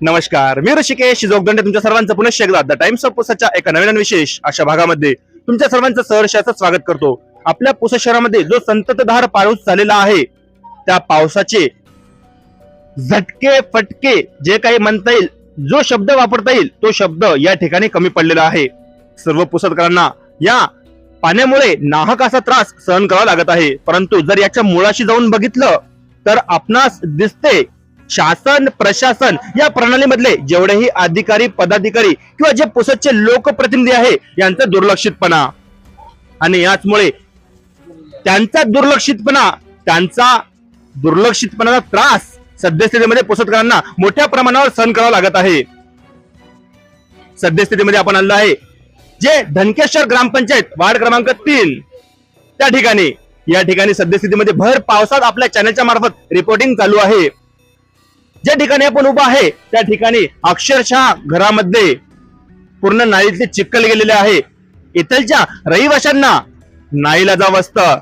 नमस्कार मी ऋषिकेश जोगदंडे तुमच्या सर्वांचं पुनश्च एकदा द टाइम्स ऑफ पुसाच्या एका नवीन विशेष अशा भागामध्ये तुमच्या सर्वांचं सहर्षाचं स्वागत करतो. आपल्या पुसा शहरामध्ये जो संततधार पाऊस झालेला आहे त्या पावसाचे झटके फटके जे काही म्हणता येईल जो शब्द वापरता येईल तो शब्द या ठिकाणी कमी पडलेला आहे. सर्व पुसदकरांना या पाण्यामुळे नाहक असा त्रास सहन करावा लागत आहे. परंतु जर याच्या मुळाशी जाऊन बघितलं तर आपणास दिसते शासन प्रशासन या प्रणालीमधले जेवढेही अधिकारी पदाधिकारी किंवा जे पुसदचे लोकप्रतिनिधी आहे यांचा दुर्लक्षितपणा. आणि याचमुळे त्यांचा दुर्लक्षितपणा त्यांचा दुर्लक्षितपणाचा त्रास सद्यस्थितीमध्ये पुसदकरांना मोठ्या प्रमाणावर सहन करावा लागत आहे. सद्यस्थितीमध्ये आपण आणलं आहे जे धनकेश्वर ग्रामपंचायत वार्ड क्रमांक तीन. त्या ठिकाणी या ठिकाणी सद्यस्थितीमध्ये भर पावसात आपल्या चॅनलच्या मार्फत रिपोर्टिंग चालू आहे. ज्या ठिकाणी आपण उभा आहे त्या ठिकाणी अक्षरशः घरामध्ये पूर्ण नाळीतले चिखल गेलेले आहे. इथलच्या रहिवाशांना नाईला जावं असतं.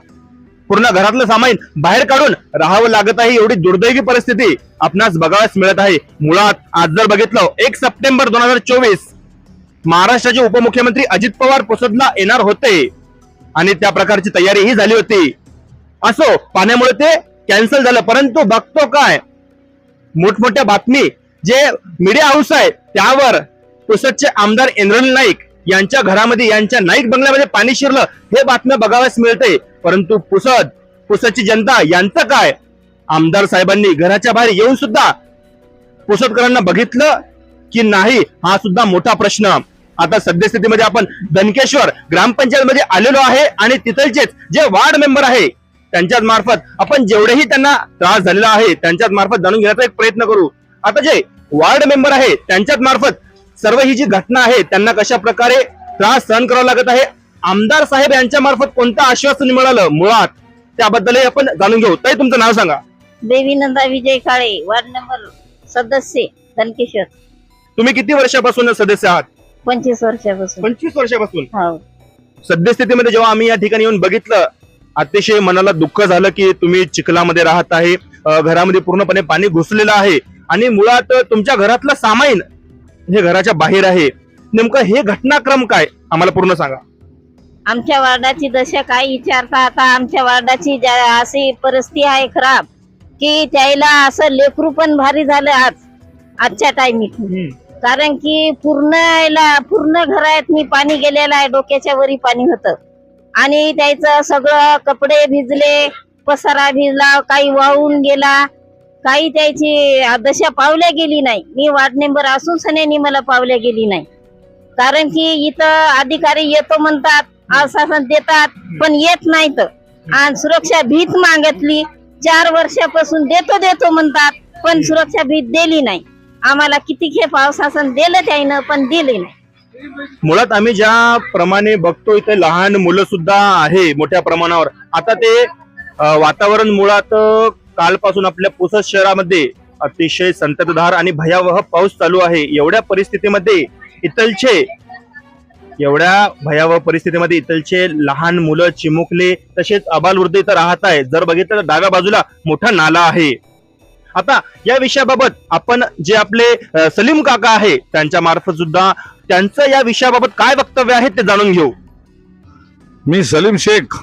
पूर्ण घरातलं सामान बाहेर काढून राहावं लागत आहे एवढी दुर्दैवी परिस्थिती आपणास बघावयास मिळत आहे. मुळात आज जर बघितलं एक सप्टेंबर दोन हजार चोवीस महाराष्ट्राचे उपमुख्यमंत्री अजित पवार पुसदला येणार होते. आणि त्या प्रकारची तयारी ही झाली होती. असो पाण्यामुळे ते कॅन्सल झालं परंतु बघतो काय? मोठमोठ्या बातमी जे मीडिया हाऊस आहे त्यावर पुसदचे आमदार इंद्रनील नाईक यांच्या घरामध्ये यांच्या नाईक बंगल्यामध्ये पाणी शिरलं हे बातम्या बघाव्यास मिळते परंतु पुसद पुसदची जनता यांचं काय? आमदार साहेबांनी घराच्या बाहेर येऊन सुद्धा पुसदकरांना बघितलं की नाही हा सुद्धा मोठा प्रश्न. आता सद्यस्थितीमध्ये आपण धनकेश्वर ग्रामपंचायत मध्ये आलेलो आहे आणि तिथलचेच जे वार्ड मेंबर आहे त्यांच्याच मार्फत आपण जेवढेही त्यांना त्रास झालेला आहे त्यांच्याच मार्फत जाणून घेण्याचा एक प्रयत्न करू. आता जे वार्ड मेंबर आहे त्यांच्याच मार्फत सर्व ही जी घटना आहे त्यांना कशा प्रकारे त्रास सहन करावा लागत आहे आमदार साहेब यांच्या मार्फत कोणतं आश्वासन मिळालं मुळात? त्याबद्दलही आपण जाणून घेऊ. ताई तुमचं नाव सांगा. देवीनंदा विजय काळे वार्ड नंबर सदस्य धनकेश्वर. तुम्ही किती वर्षापासून सदस्य आहात? पंचवीस वर्षापासून. पंचवीस वर्षापासून? हो. सद्यस्थितीमध्ये जेव्हा आम्ही या ठिकाणी येऊन बघितलं अतिशय मनाला दुःख झालं की तुम्ही चिखलामध्ये राहत आहे घरामध्ये पूर्णपणे पाणी घुसलेलं आहे. आणि मुळात तुमच्या घरातलं सामाईन हे घराच्या बाहेर आहे. नेमकं हे घटनाक्रम काय? आम्हाला पूर्ण सांगा. आमच्या वार्डाची दशा काय विचारता आता? आमच्या वार्डाची अशी परिस्थिती आहे खराब की त्याला असं लेकरू पण भारी झालं आज आजच्या टायमिंग कारण की पूर्ण याला पूर्ण घरात मी पाणी गेलेलं आहे डोक्याच्या वरी पाणी होतं. आणि त्याचं सगळं कपडे भिजले पसारा भिजला काही वाहून गेला. काही त्याची दशा पावल्या गेली नाही. मी वार्ड मेंबर असून सनेनी मला पावल्या गेली नाही. कारण की इथं अधिकारी येतो म्हणतात आश्वासन देतात पण येत नाहीत. आणि सुरक्षा भीत मागितली. चार वर्षापासून देतो देतो म्हणतात पण सुरक्षा भीत दिली नाही. आम्हाला किती हे पावसासन दिलं त्याईनं पण दिले नाही. मुळात आम्ही ज्या प्रमाणे बघतो इथे लहान मुलं सुद्धा आहे मोठ्या प्रमाणावर. आता ते वातावरण मुळात कालपासून आपल्या पुसद शहरामध्ये अतिशय संततधार आणि भयावह पाऊस चालू आहे. एवढ्या परिस्थितीमध्ये इथलचे एवढ्या भयावह परिस्थितीमध्ये इथलचे लहान मुलं चिमुकले तसेच अबालवृद्ध इथं राहत आहे. जर बघितलं तर डाव्या बाजूला मोठा नाला आहे. आता या विषयाबाबत आपण जे आपले सलीम काका आहे त्यांच्या मार्फत सुद्धा त्यांचं या विषयाबाबत काय वक्तव्य आहे ते जाणून घेऊ. मी सलीम शेख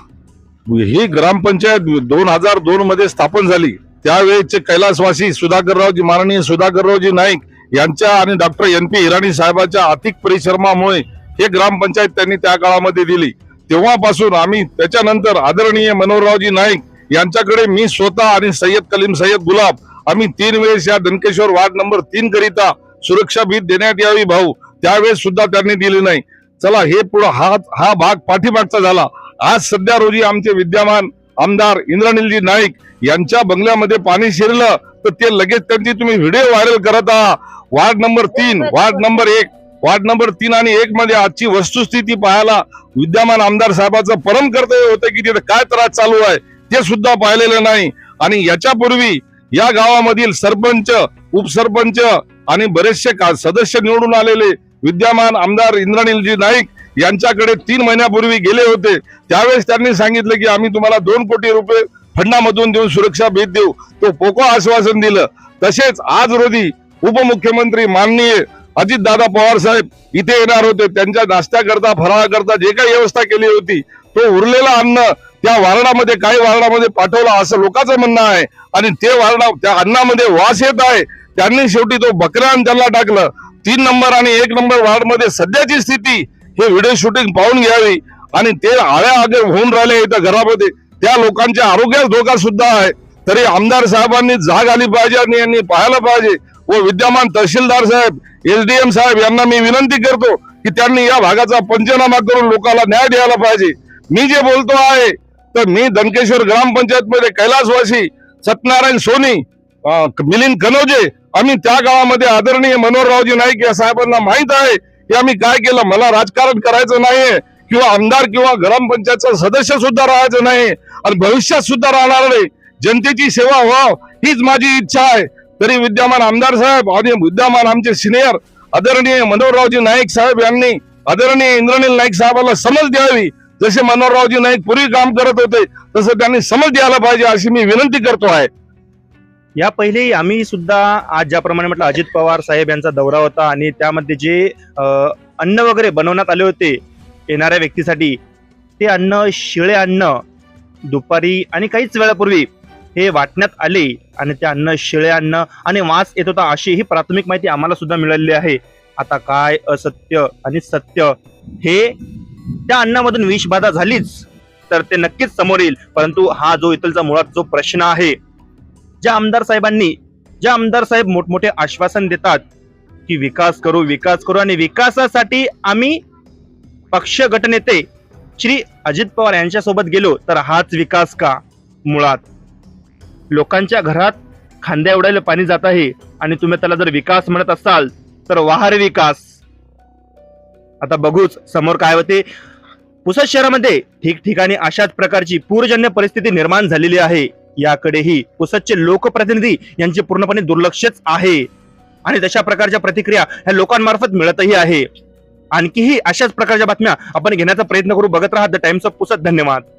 ही ग्रामपंचायत दोन हजार दोन मध्ये स्थापन झाली. त्यावेळेचे कैलासवासी सुधाकररावजी माननीय सुधाकररावजी नाईक यांच्या आणि डॉक्टर एन पी इराणी साहेबांच्या आर्थिक परिश्रमामुळे हे ग्रामपंचायत त्यांनी त्या काळामध्ये दिली. तेव्हापासून आम्ही त्याच्यानंतर आदरणीय मनोहररावजी नाईक यांच्याकडे मी स्वतः आणि सय्यद कलीम सय्यद गुलाब आम्ही तीन वेळेस या दनकेश्वर वार्ड नंबर तीन करिता सुरक्षा भीत देण्यात यावी भाऊ. त्यावेळेस सुद्धा त्यांनी दिली नाही. चला हे पुढे हा हा भाग पाठीमागचा झाला. आज सध्या रोजी आमचे विद्यमान आमदार इंद्रनीलजी नाईक यांच्या बंगल्यामध्ये पाणी शिरलं तर ते लगेच त्यांची तुम्ही व्हिडिओ व्हायरल करत आहात वार्ड नंबर तीन वार्ड नंबर एक वार्ड नंबर तीन आणि एक मध्ये आजची वस्तुस्थिती पाहायला विद्यमान आमदार साहेबाचं परम कर्तव्य होतं की तिथे काय त्रास चालू आहे ते सुद्धा पाहिलेलं नाही. आणि याच्यापूर्वी या गावामधील सरपंच उपसरपंच आणि बरेचसे का- सदस्य निवडून आलेले विद्यमान आमदार इंद्रनीलजी नाईक यांच्याकडे तीन महिन्यापूर्वी गेले होते. त्यावेळेस त्यांनी सांगितलं की आम्ही तुम्हाला दोन कोटी रुपये फंडामधून देऊन सुरक्षा भेट देऊ. तो पोको आश्वासन दिलं. तसेच आज रोजी उपमुख्यमंत्री माननीय अजितदादा पवार साहेब इथे येणार होते. त्यांच्या नाश्त्याकरता फराळाकरता जे काही व्यवस्था केली होती तो उरलेला अन्न त्या वारणामध्ये काही वारणामध्ये पाठवला असं लोकांचं म्हणणं आहे. आणि ते वारणा त्या अन्नामध्ये वास येत आहे. त्यांनी शेवटी तो बकऱ्यान त्याला टाकलं. तीन नंबर आणि एक नंबर वार्डमध्ये सध्याची स्थिती हे व्हिडिओ शूटिंग पाहून घ्यावी. आणि ते आळ्या आगे होऊन राहिले इथं घरामध्ये. त्या लोकांच्या आरोग्यास धोका सुद्धा आहे. तरी आमदार साहेबांनी जाग आली पाहिजे आणि यांनी पाहायला पाहिजे. व विद्यमान तहसीलदार साहेब एसडीएम साहेब यांना मी विनंती करतो की त्यांनी या भागाचा पंचनामा करून लोकांना न्याय द्यायला पाहिजे. मी जे बोलतो आहे तर मी दनकेश्वर ग्रामपंचायत मध्ये कैलासवासी सत्यनारायण सोनी मिलिंद कनोजे आम्ही त्या गावामध्ये आदरणीय मनोहररावजी नाईक या साहेबांना माहीत आहे की आम्ही काय केलं? मला राजकारण करायचं नाहीये किंवा आमदार किंवा ग्रामपंचायतचा सदस्य सुद्धा राहायचं नाही आणि भविष्यात सुद्धा राहणार नाही. जनतेची सेवा व्हाव हीच माझी इच्छा आहे. तरी विद्यमान आमदार साहेब आणि विद्यमान आमचे सिनियर आदरणीय मनोहररावजी नाईक साहेब यांनी आदरणीय इंद्रनील नाईक साहेबांना समज द्यावी. जसे मनोहररावजी नाईक पूर्वी काम करत होते तसं त्यांनी समज द्यायला पाहिजे अशी मी विनंती करतो आहे. या पहिले आम्ही सुद्धा आज ज्याप्रमाणे म्हटलं अजित पवार साहेब यांचा दौरा होता आणि त्यामध्ये जे अन्न वगैरे बनवण्यात आले होते येणाऱ्या व्यक्तीसाठी ते अन्न शिळे अन्न दुपारी आणि काहीच वेळापूर्वी हे वाटण्यात आले आणि ते अन्न शिळे अन्न आणि वास येत होता अशी ही प्राथमिक माहिती आम्हाला सुद्धा मिळालेली आहे. आता काय असत्य आणि सत्य हे त्या अन्नामधून विषबाधा झालीच तर ते नक्कीच समोर येईल. परंतु हा जो इथलचा मुळात जो प्रश्न आहे ज्या आमदार साहेबांनी ज्या आमदार साहेब मोठमोठे आश्वासन देतात की विकास करू विकास करू आणि विकासासाठी आम्ही पक्ष गटनेते श्री अजित पवार यांच्यासोबत गेलो तर हाच विकास का? मुळात लोकांच्या घरात खांद्या एवढ्याला पाणी जात आहे आणि तुम्ही त्याला जर विकास म्हणत असाल तर वाहर विकास. आता बघूच समोर काय होते. पुसद शहरामध्ये ठिकठिकाणी अशाच प्रकारची पूरजन्य परिस्थिती निर्माण झालेली आहे. याकडेही पुसदचे लोकप्रतिनिधी यांचे पूर्णपणे दुर्लक्षच आहे. आणि तशा प्रकारच्या प्रतिक्रिया ह्या लोकांमार्फत मिळतही आहे. आणखीही अशाच प्रकारच्या बातम्या आपण घेण्याचा प्रयत्न करू. बघत राहा द टाइम्स ऑफ पुसद. धन्यवाद.